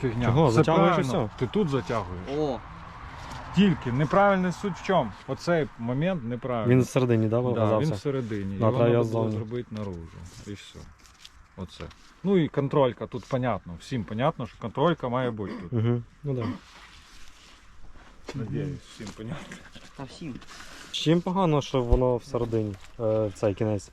фігня. Чого? Все Затягуєш і правильно. все. Ти тут затягуєш. О, Тільки неправильна суть в чому? Оцей момент неправильний. Він всередині, да, да, він оказався? всередині. Да, треба треба було ззовні. зробити наружу. І все. Оце. Ну і контролька тут понятно. Всім понятно, що контролька має бути тут. Угу. Ну так. Да. Надіюсь, всім понятно. та всім. З чим погано, що воно всередині, е, цей кінець?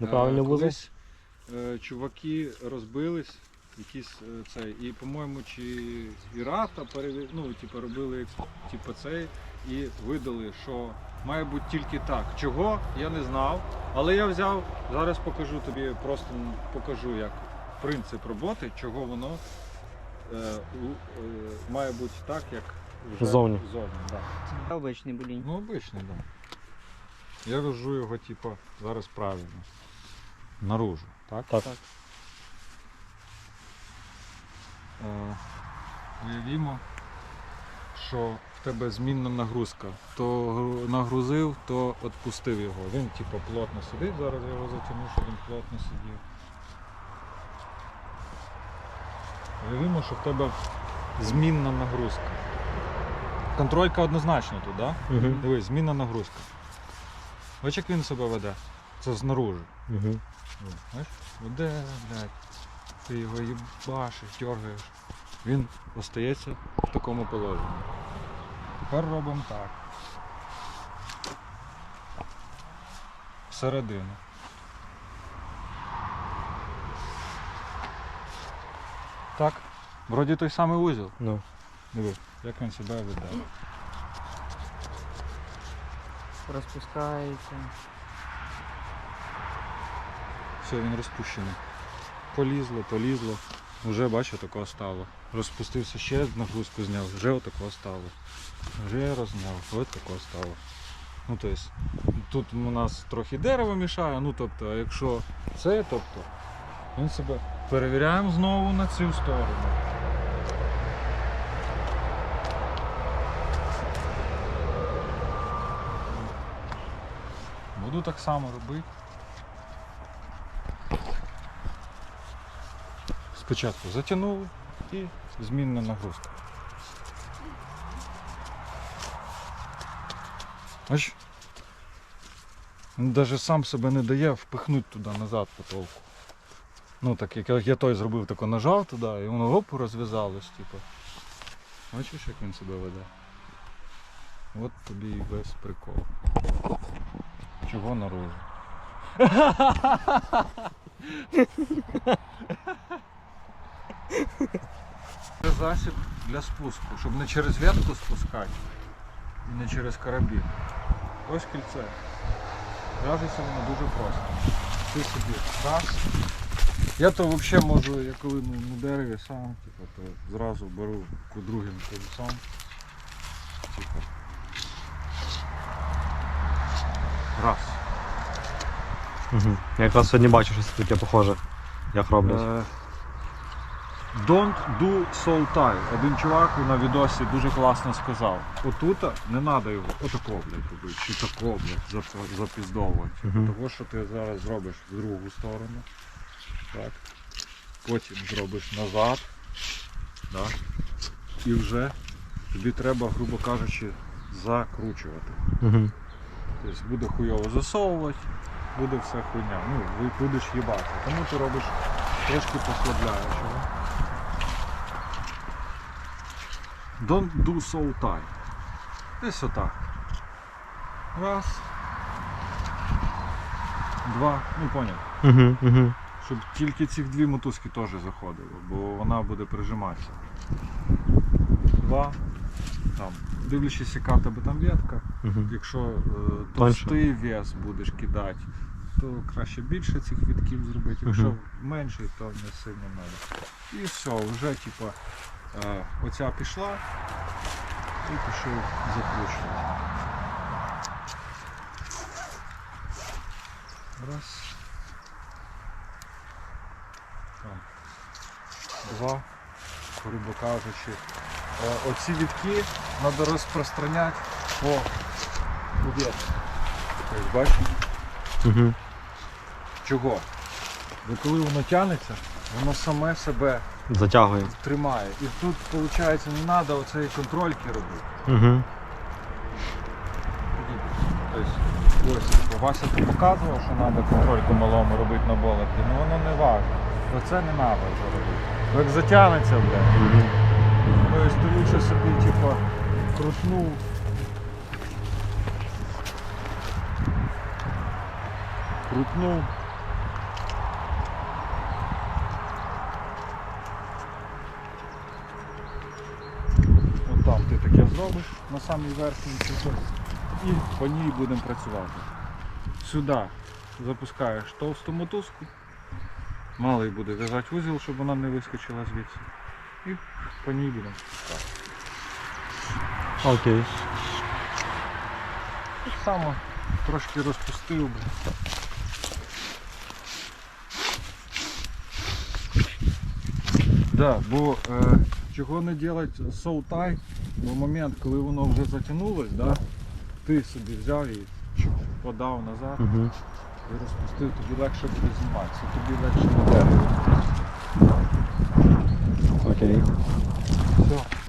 Неправильний Е, вузол? колись, е, чуваки розбились, якісь е, цей, і, по-моєму, чи Ірата переві... ну, типу, робили типу, цей і видали, що має бути тільки так. Чого, я не знав. Але я взяв, зараз покажу тобі, просто покажу, як принцип роботи, чого воно е, у- е, має бути так, як вже Ззовні. ззовні да. Це обичний блін. Ну, обичний, так. Да. Я вяжу його, типу, зараз правильно. Наружу, так? Так. Так. Е, уявімо, що в тебе змінна нагрузка. То нагрузив, то відпустив його. Він типу плотно сидить, зараз я його затягну, щоб він плотно сидів. Уявімо, що в тебе змінна нагрузка. Контролька однозначно тут? Да? Угу. Дивись, змінна нагрузка. Бачиш, як він себе веде? Це знаружи. Угу. Веде, блядь. Ти його їбашиш, дергаєш. Він остається в такому положенні. Тепер робимо так. Всередину. Так. Вроді той самий узіл. Ну. Диви, як він себе веде. Розпускається. Все, він розпущений. Полізло, полізло. Уже бачу, такого стало. Розпустився ще нагрузку зняв, вже отакого стало. Вже розняв, от такого стало. Ну тобто, тут у нас трохи дерево мішає, ну тобто, якщо це, тобто, він себе перевіряємо знову на цю сторону. Буду так само робити. Спочатку затягнули і змінна нагрузка. Аж навіть сам себе не дає впихнути туди назад потолку. Ну так як я- я той зробив, тако нажав туди і воно оп розв'язалось, типу. Бачиш, як він себе веде? От тобі і весь прикол. Чого наружу? Це засіб для спуску, щоб не через ветку спускати і не через карабін. Ось кільце. В'яжеться воно дуже просто. Ти собі раз. Я то взагалі можу, я коли ну, на дереві сам, типу, то зразу беру по другим колесом. Типу. Раз. Угу. Я якраз сьогодні бачу щось таке похоже, як роблять. Е, Don't do so tight. Один чувак на відосі дуже класно сказав. Отута не треба його отако, блядь, робити, чи тако, блядь, зап- запіздовувати. Мгм. Того, що ти зараз зробиш в другу сторону. Так. Потім зробиш назад. Да. І вже тобі треба, грубо кажучи, закручувати. Угу. Тобто буде хуйово засовувати, буде все хуйня. Ну, ви будеш їбати. Тому ти робиш трошки послабляючого. Don't do so tight. Десь отак. Раз. Два. Ну поняв. Угу. Угу. Щоб тільки ці дві мотузки теж заходили, бо вона буде прижиматися. Два. Там. Дивлячись, яка в тебе там ветка. Угу. Якщо е, товстий вес будеш кидати, то краще більше цих вітків зробити. Якщо Мгм. менший, то не сильно треба. І все, вже типа оця пішла і пішов закручувати. Раз. Там. Два. Грубо кажучи. Е, Оці вітки треба розпространяти по. Тобто, бачиш? Угу. Чого? Бо коли воно тягнеться, воно саме себе Затягує. тримає. І тут, виходить, не треба оцей контрольки робити. Угу. Тобто, ось, Вася ти показував, що треба контрольку малому робити на болоті, ну воно не важно. Оце не треба вже робити. Як затягнеться, блядь. Угу. Тобто ти лучше собі, типу, крутнув. Крутнув. От там ти таке самій верхній кусок. І по ній будемо працювати. Сюди запускаєш товсту мотузку. Малий буде в'язати вузол, щоб вона не вискочила звідси. І по ній будемо спускати. Окей. Так само трошки розпустив би. Да, бо е, чого не робити соутай, бо момент, коли воно вже затягнулось, да, ти собі взяв і подав назад Угу. і розпустив, тобі легше буде зніматися, тобі легше матерію. Окей. Все.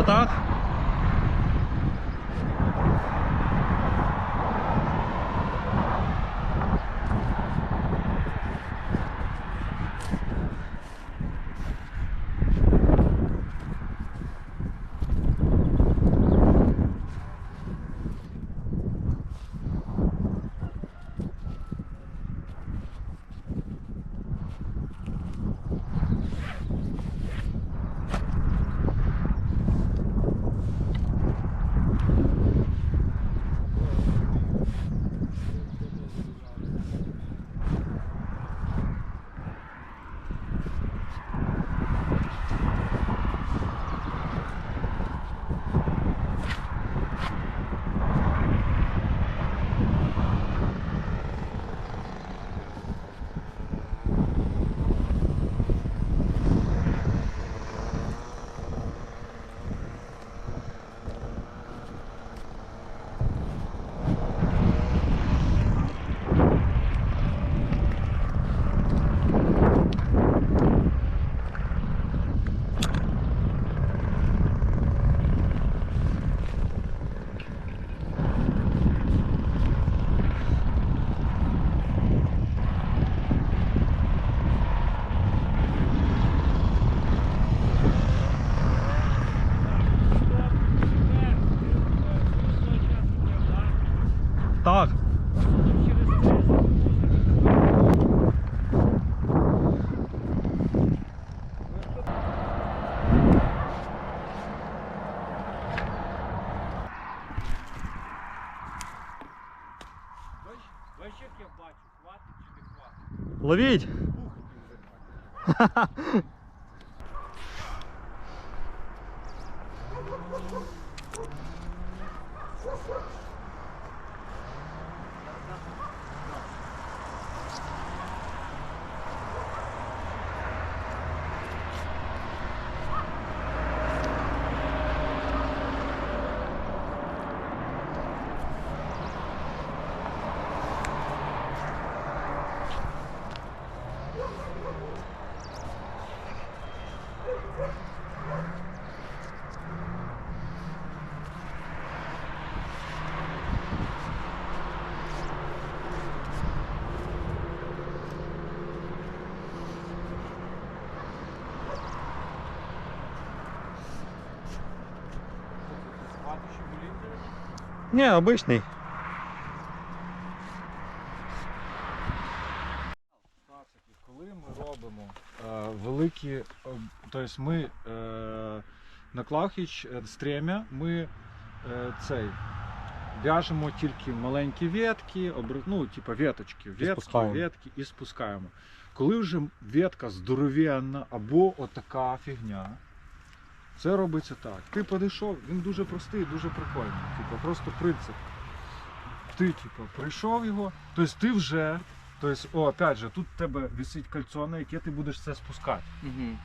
Отак? Бачиш, не обичний. коли ми робимо е, великі, е, тобто ми е, на Клаухіч е, стремя ми е, цей. В'яжемо тільки маленькі ветки, обр- ну, типа веточки, ветки, спускаємо. ветки і спускаємо. Коли вже ветка здоровенна або отака фігня, це робиться так. Ти підійшов, він дуже простий, дуже прикольний. Типа, просто принцип. Ти, типа, прийшов його, тобто ти вже, тобто, о, опять же, тут в тебе висить кольцо, на яке ти будеш це спускати. Угу.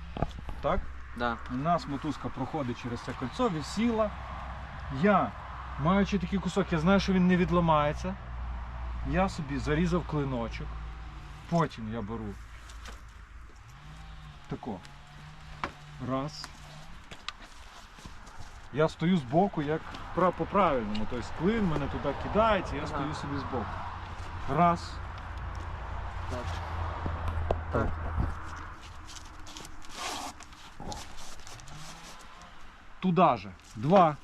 Так? Да. У нас мотузка проходить через це кольцо, висіла. Я, маючи такий кусок, я знаю, що він не відламається. Я собі зарізав клиночок. Потім я беру тако. Раз. Я стою збоку, як по-правильному. Тобто клин мене туди кидається, я Ага. стою собі збоку. Раз. Так. Так. Туда же. Два.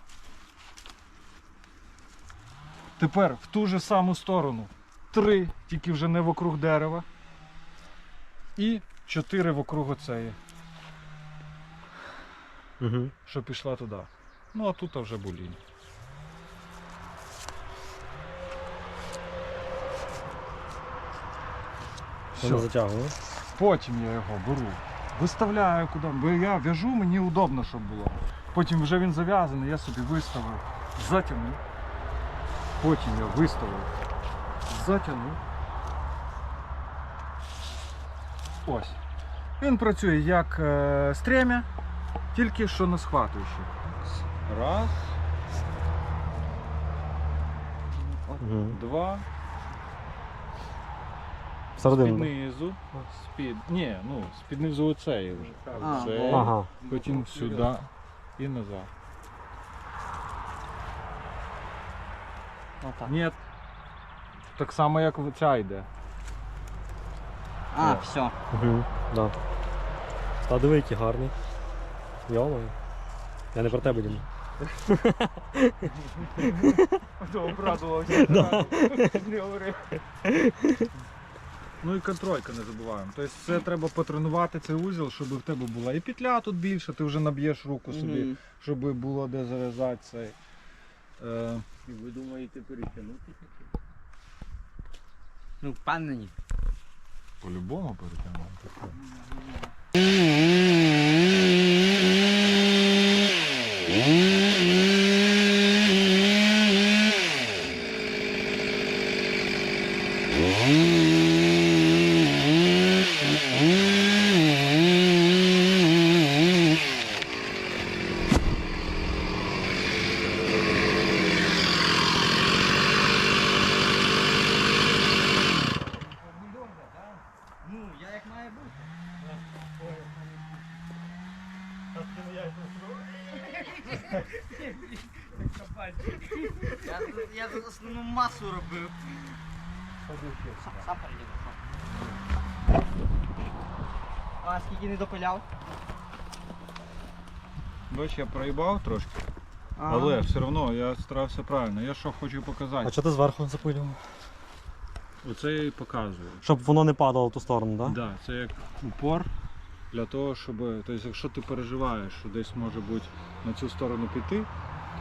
Тепер в ту же саму сторону. Три, тільки вже не вокруг дерева. І чотири вокруг оцеї, Угу. що пішла туди. Ну а тут вже булінь. Все. Потім я його беру, виставляю куди, бо я в'яжу, мені удобно, щоб було. Потім вже він зав'язаний, я собі виставив, затягнув. Потім я виставив, затягнув. Ось. Він працює як е, стремя, тільки що на схватуючи. Раз, Угу. два, Всередину. з-під. Ні, ну, з-під низу оцеї вже. А, Оцеї. Ага. Потім сюди і назад. Отак. Ні. Так само, як ця йде. А, О. все. Угу. Да. Та диви, який гарний. Йомаю. Я не про тебе Дім. Обрадувався. Не. Ну і контролька не забуваємо. Тобто це треба потренувати цей узіл, щоб в тебе була і петля тут більше, ти вже наб'єш руку собі, Мгм. щоб було де зав'язати цей. Е, І ви думаєте перетягнути? Ну, впевнені. по-любому перетягнути. Ну, я як має бути. Я, тут- я тут основну масу робив. Сам, сам А скільки не допиляв? Бач, я проїбав трошки, Ага. але все одно я старався правильно. Я що хочу показати. А чого ти зверху запилював? Оце я і показую. Щоб воно не падало в ту сторону, так? Да? Да, це як упор для того, щоб. Тобто, якщо ти переживаєш, що десь може бути на цю сторону піти,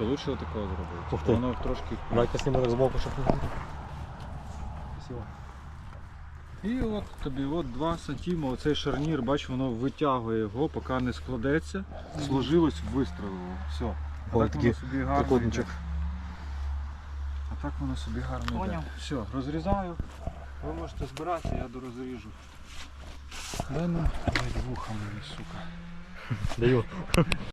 то краще отакого зробити. Ух ти. Воно трошки. Сніми так збоку, щоб не Красиво. І от тобі от 2 см, оцей шарнір, бач, воно витягує його, поки не складеться, сложилось, вистрелило. Все. А Ой, так такий воно собі гарно. трикутничок. йде. А так воно собі гарно йде. Поняв. Все, розрізаю. Ви можете збирати, я дорозріжу. Дай нам, дай вуха мені, сука. Даю.